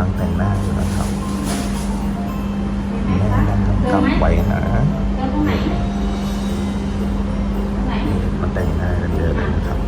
ำลังแต่งหน้าอยู่นะครับแม่ยังกำกับไว้นะเดินตรงไหนตรงไหนมาแต่งหน้ากันเยอะเลยนะครับ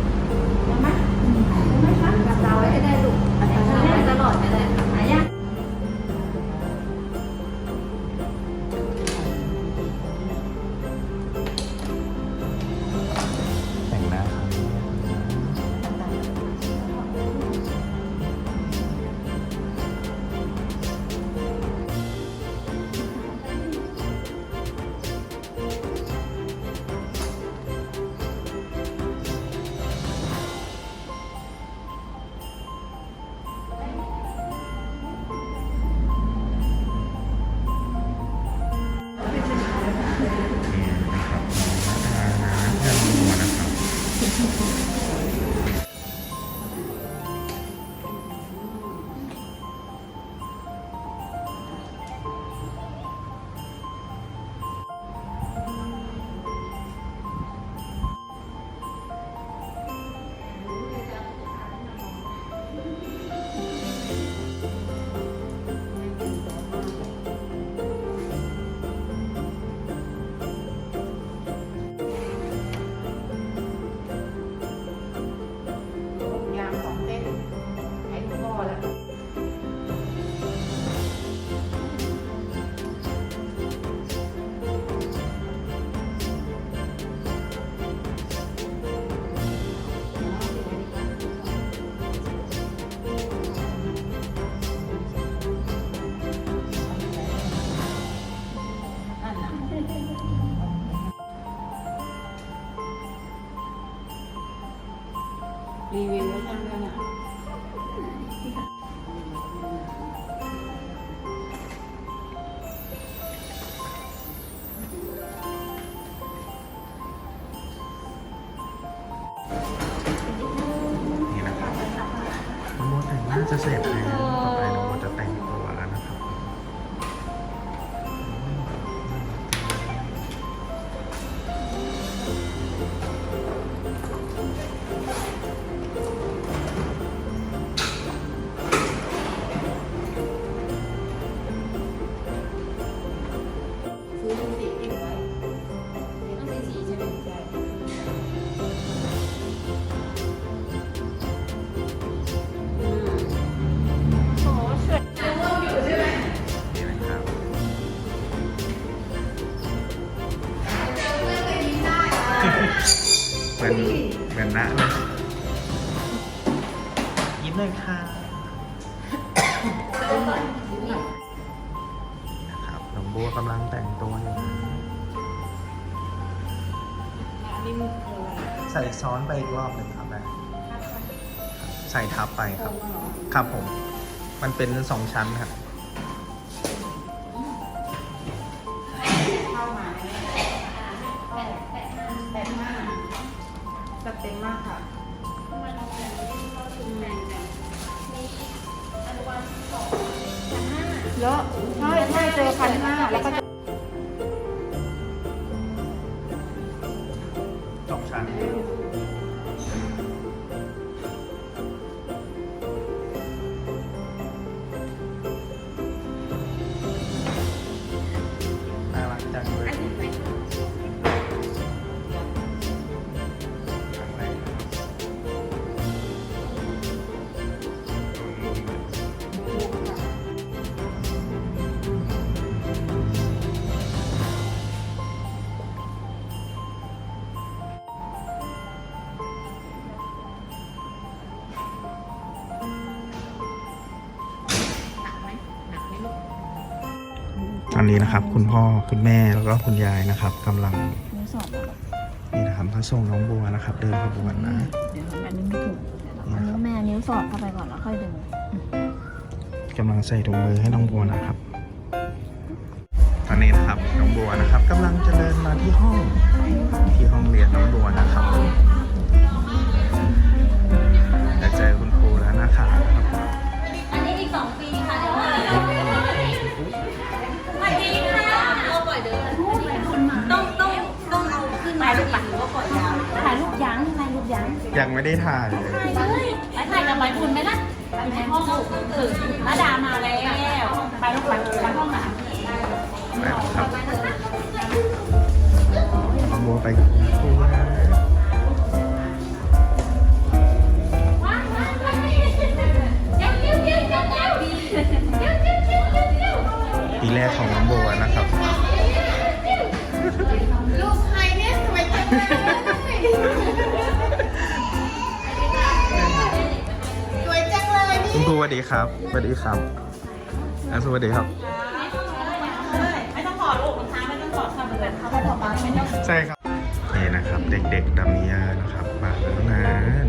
นนะเลยยิ้มเลยค่ะนะครับน้องบัวกำลังแต่งตัวอยู่นะอันนี้มันคืออะไรใส่ซ้อนไปอีกรอบหนึ่งครับแม่ใส่ทับไปครับตรงเหรอครับผม มันเป็นสองชั้นครับ เจอพันห้าแล้วก็จะ นนี้นะครับ คุณพ่อคุณแม่แล้วก็คุณยายนะครับกำลังนิ้วสอดเหรอนี่นะครับพระส่งน้องบัวนะครับ เดินขบวนนะเดี๋ยวอันนี้ไม่ถูกเดี๋ยวเราเอานิ้วแม่นิ้วสอดเข้าไปก่อนแล้วค่อยดึงกำลังใส่ถุงมือให้น้องบัวนะครับ ตอนนี้นะครับน้องบัวนะครับกำลังจะเดินมาที่ห้องที่ห้องเรียนน้องบัวนะครับ ไม่ได้ถ่าย วัสดีครับสวัสดีครับอะสวัสดีครับ ไม่ต้องถอดลูกรองเท้าไม่ต้องถอดค่ะเหมือนเขาไปถอดมาไม่ต้อง ใช่ครับนี่นะครับ เด็กๆดัมเมียนะครับมาแล้วนะ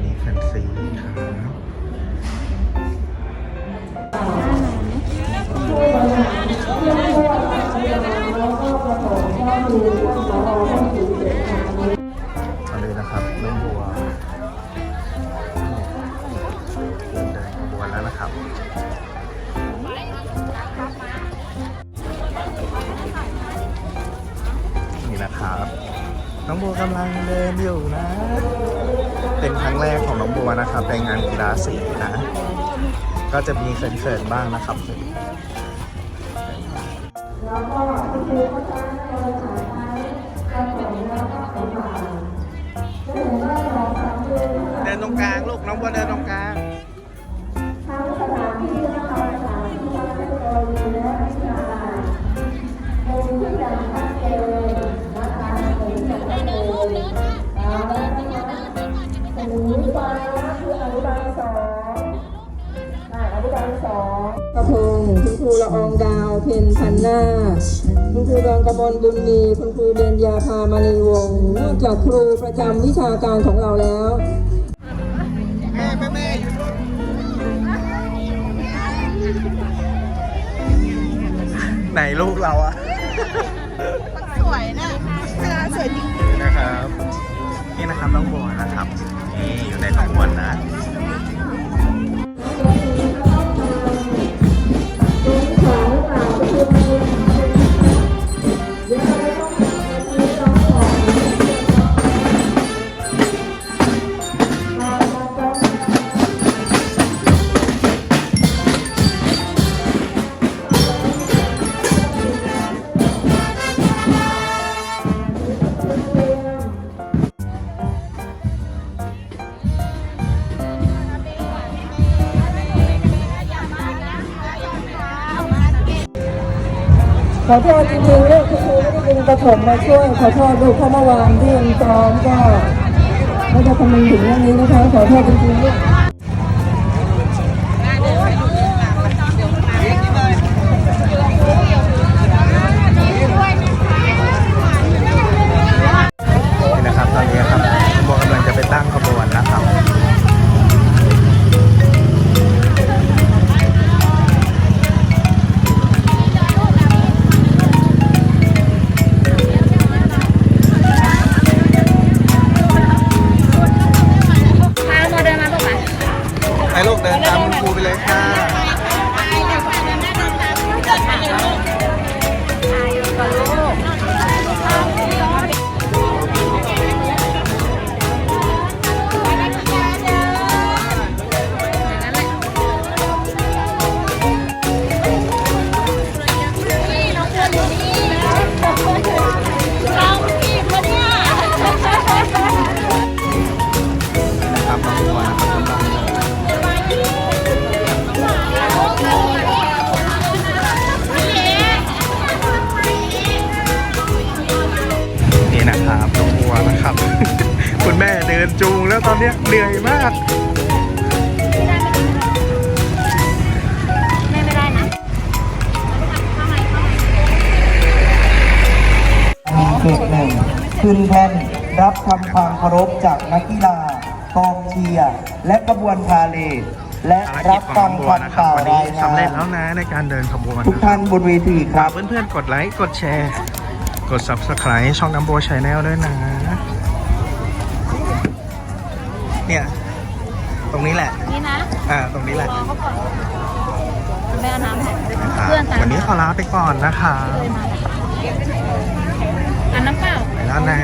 น้องบัวกำลังเดินอยู่นะ เป็นครั้งแรกของน้องบัวนะครับในงานกีฬาสีนะ ก็จะมีเขินๆบ้างนะครับเดิน ละอองดาว เพนพันหน้าคุณครูดอนกมลบุญมีคุณครูเรียนยาพามานีวงศ์นอกจากครูประจำวิชาการของเราแล้วแม่แม่แม่อยู่นู่นไหนลูกเราอะสวยนะสวยจริงนะครับ นี่นะครับน้องบัวนะครับ นี่อยู่ในขบวนนะ ขอโทษจริงๆลูกที่ครูไม่ได้ดึงประถมมาช่วย ขอโทษลูกเพราะเมื่อวานที่ยังซ้อมก็ไม่ได้คำนึงถึงเรื่องนี้นะคะ ขอโทษจริงๆ แล้วตอนเนี้ยเหนื่อยมากแม่ไม่ได้นะเขตหนึ่งขึ้นแท่นรับทำความเคารพจากนักกีฬากองเชียร์และกระบวนพาเลทและภารกิรัจบของฟัน้งองบัวคำนะครับวันนี้กล่าวรายงาสำเร็จนแล้วนะในการเดินขบวนทุกท่านบนเวทีคฝารักบเพื่อนๆกดไลค์กดแชร์ กด subscribe ช่องน้ำโบชาแนลด้วยนะ เนี่ย ตรงนี้แหละ นี่นะอ่า ตรงนี้แหละรอเขาก่อนแม่อาน้ำให้เพื่อนตาวันนี้ขอลาไปก่อนนะคะอันน้ำเปล่าแล้วนะ